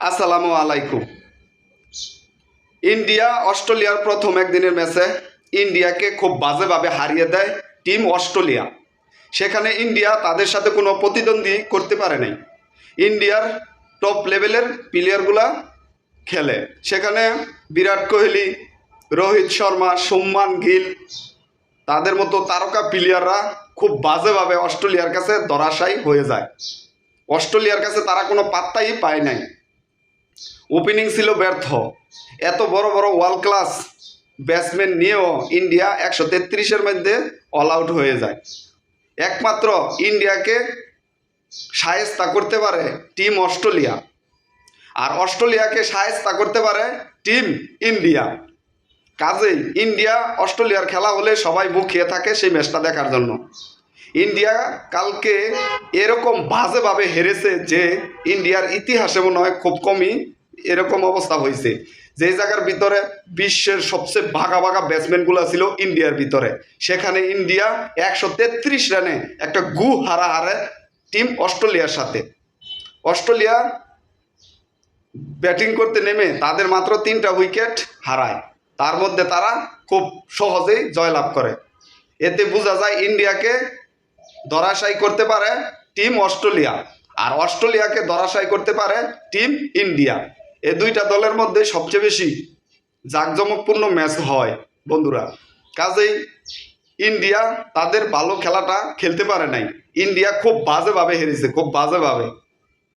আসসালামু আলাইকুম। ইন্ডিয়া, অস্ট্রেলিয়ার প্রথম একদিনের ম্যাচে ইন্ডিয়াকে খুব বাজেভাবে হারিয়ে দেয় টিম অস্ট্রেলিয়া। সেখানে ইন্ডিয়া তাদের সাথে কোনো প্রতিদ্বন্দ্বী করতে পারে নাই। ইন্ডিয়ার টপ লেভেলের প্লেয়ারগুলা খেলে। সেখানে বিরাট কোহলি, রোহিত শর্মা সুম্মান গিল, তাদের মতো তারকা প্লেয়াররা খুব বাজেভাবে অস্ট্রেলিয়ার কাছে ধরাশায়ী হয়ে যায়। অস্ট্রেলিয়ার কাছে তারা কোনো পাত্তাই পায় নাই। ওপেনিং ছিল ব্যর্থ। এত বড় বড় ওয়ার্ল্ড ক্লাস ব্যাটসম্যান নিয়েও ইন্ডিয়া একশো তেত্রিশের মধ্যে অল আউট হয়ে যায়। একমাত্র ইন্ডিয়াকে সায়স্তা করতে পারে টিম অস্ট্রেলিয়া। আর অস্ট্রেলিয়াকে সায়স্তা করতে পারে টিম ইন্ডিয়া কাজেই ইন্ডিয়া অস্ট্রেলিয়ার খেলা হলে সবাই মুখিয়ে থাকে সেই ম্যাচটা দেখার জন্য। ইন্ডিয়া কালকে এরকম বাজেভাবে হেরেছে যে ইন্ডিয়ার ইতিহাসে মনে হয় খুব কমই এরকম অবস্থা হয়েছে যে জায়গার ভিতরে বিশ্বের সবচেয়ে ভাগা ভাগা ব্যাটসম্যানগুলো ছিল ইন্ডিয়ার ভিতরে। সেখানে ইন্ডিয়া একশো তেত্রিশ রানে একটা গু হারা হারে টিম অস্ট্রেলিয়ার সাথে। অস্ট্রেলিয়া ব্যাটিং করতে নেমে তাদের মাত্র তিনটা উইকেট হারায়। তার মধ্যে তারা খুব সহজেই জয়লাভ করে। এতে বোঝা যায় ইন্ডিয়াকে ধরাশায়ী করতে পারে টিম অস্ট্রেলিয়া। আর অস্ট্রেলিয়াকে ধরাশায়ী করতে পারে টিম ইন্ডিয়া। এ দুইটা দলের মধ্যে সবচেয়ে বেশি জাঁকজমকপূর্ণ ম্যাচ হয়, বন্ধুরা। কাজেই ইন্ডিয়া তাদের ভালো খেলাটা খেলতে পারে নাই। ইন্ডিয়া খুব বাজেভাবে হেরেছে, খুব বাজেভাবে।